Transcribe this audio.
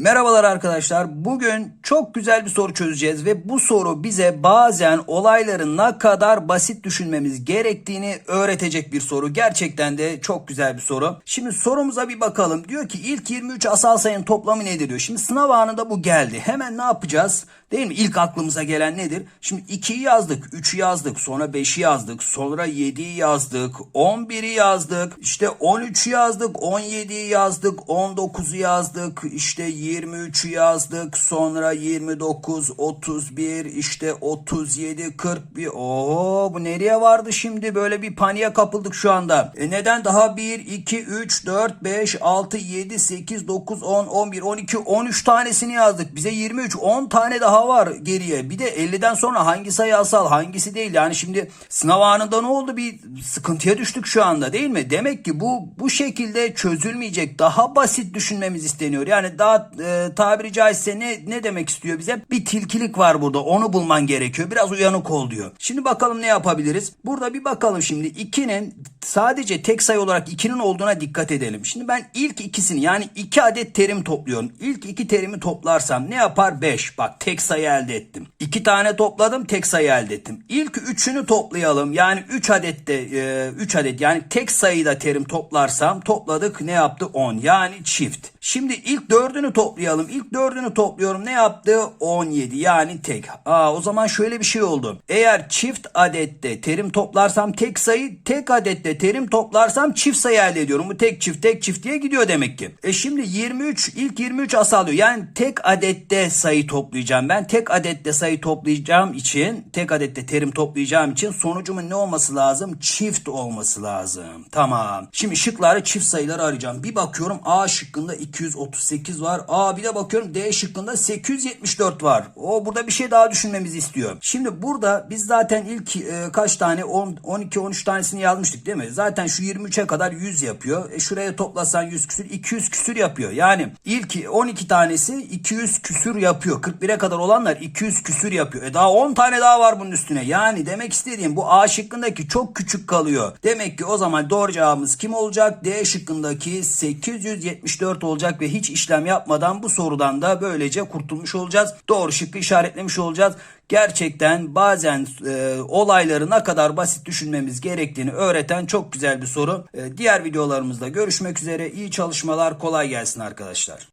Merhabalar arkadaşlar. Bugün çok güzel bir soru çözeceğiz ve bu soru bize bazen olayları ne kadar basit düşünmemiz gerektiğini öğretecek bir soru. Gerçekten de çok güzel bir soru. Şimdi sorumuza bir bakalım. Diyor ki ilk 23 asal sayının toplamı nedir diyor. Şimdi sınav anında bu geldi. Hemen ne yapacağız? Değil mi? İlk aklımıza gelen nedir? Şimdi 2'yi yazdık, 3'ü yazdık, sonra 5'i yazdık, sonra 7'yi yazdık, 11'i yazdık, işte 13'ü yazdık, 17'yi yazdık, 19'u yazdık, işte 23'ü yazdık, sonra 29, 31, işte 37, 41. Oo bu nereye vardı şimdi? Böyle bir paniğe kapıldık şu anda. E neden daha 1, 2, 3, 4, 5, 6, 7, 8, 9, 10, 11, 12, 13 tanesini yazdık. Bize 23, 10 tane daha var geriye. Bir de 50'den sonra hangi sayı asal hangisi değil. Yani şimdi sınav anında ne oldu? Bir sıkıntıya düştük şu anda değil mi? Demek ki bu bu şekilde çözülmeyecek. Daha basit düşünmemiz isteniyor. Yani daha e, tabiri caizse ne, ne demek istiyor bize? Bir tilkilik var burada. Onu bulman gerekiyor. Biraz uyanık ol diyor. Şimdi bakalım ne yapabiliriz? Burada bir bakalım şimdi 2'nin sadece tek sayı olarak 2'nin olduğuna dikkat edelim. Şimdi ben ilk ikisini yani 2 adet terim topluyorum. İlk iki terimi toplarsam ne yapar? 5. Bak tek sayı elde ettim. 2 tane topladım tek sayı elde ettim. İlk üçünü toplayalım. Yani 3 adet de 3 adet yani tek sayıda terim toplarsam topladık ne yaptı? 10. Yani çift. Şimdi ilk dördünü toplayalım. İlk dördünü topluyorum. Ne yaptı? 17. Yani tek. Aa, o zaman şöyle bir şey oldu. Eğer çift adette terim toplarsam tek sayı, tek adette terim toplarsam çift sayı elde ediyorum. Bu tek çift, tek çift diye gidiyor demek ki. E şimdi 23, ilk 23 asalıyor. Yani tek adette sayı toplayacağım. Ben tek adette sayı toplayacağım için, tek adette terim toplayacağım için sonucumun ne olması lazım? Çift olması lazım. Tamam. Şimdi şıkları çift sayıları arayacağım. Bir bakıyorum A şıkkında 238 var. Aa bir de bakıyorum D şıkkında 874 var. O burada bir şey daha düşünmemizi istiyor. Şimdi burada biz zaten ilk e, kaç tane 10 12 13 tanesini yazmıştık değil mi? Zaten şu 23'e kadar 100 yapıyor. E şuraya toplasan 100 küsür 200 küsür yapıyor. Yani ilk 12 tanesi 200 küsür yapıyor. 41'e kadar olanlar 200 küsür yapıyor. E daha 10 tane daha var bunun üstüne. Yani demek istediğim bu A şıkkındaki çok küçük kalıyor. Demek ki o zaman doğru cevabımız kim olacak? D şıkkındaki 874 olacak ve hiç işlem yapmadan bu sorudan da böylece kurtulmuş olacağız. Doğru şıkkı işaretlemiş olacağız. Gerçekten bazen e, olayları ne kadar basit düşünmemiz gerektiğini öğreten çok güzel bir soru. E, diğer videolarımızda görüşmek üzere. İyi çalışmalar, kolay gelsin arkadaşlar.